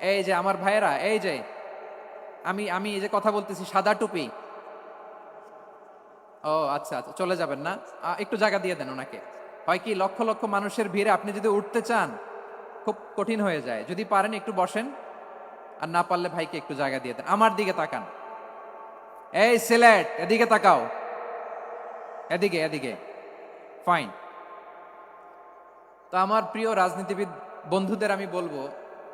এই যে আমার ভাইয়েরা, এই যে, আমি আমি এই যে কথা বলতেছি, সাদা টুপি। ও আচ্ছা আচ্ছা চলে যাবেন না? একটু জায়গা দিয়ে দেন ওনাকে। হয় কি, লক্ষ লক্ষ মানুষের ভিড়ে আপনি যদি উঠতে চান, খুব কঠিন হয়ে যায়। যদি পারেন একটু বসেন, আর না পারলে ভাইকে একটু জায়গা দিয়ে দেন। আমার দিকে তাকান। এই সিলেট, এদিকে তাকাও। এদিকে এদিকে। ফাইন। তো আমার প্রিয় রাজনীতিবিদ বন্ধুদের আমি বলব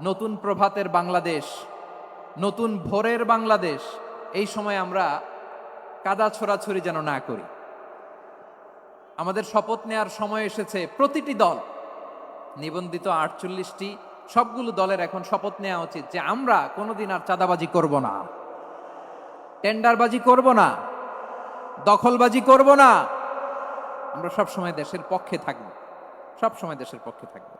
নতুন প্রভাতের বাংলাদেশ, নতুন ভোরের বাংলাদেশ, এই সময় আমরা কাদা ছোড়াছড়ি যেন না করি। আমাদের শপথ নেয়ার সময় এসেছে প্রতিটি দল, নিবন্ধিত আটচল্লিশটি, সবগুলো দলের এখন শপথ নেওয়া উচিত যে আমরা কোনোদিন আর চাঁদাবাজি করব না, টেন্ডারবাজি করব না, দখলবাজি করব না। আমরা সব সময় দেশের পক্ষে থাকব সব সময় দেশের পক্ষে থাকব।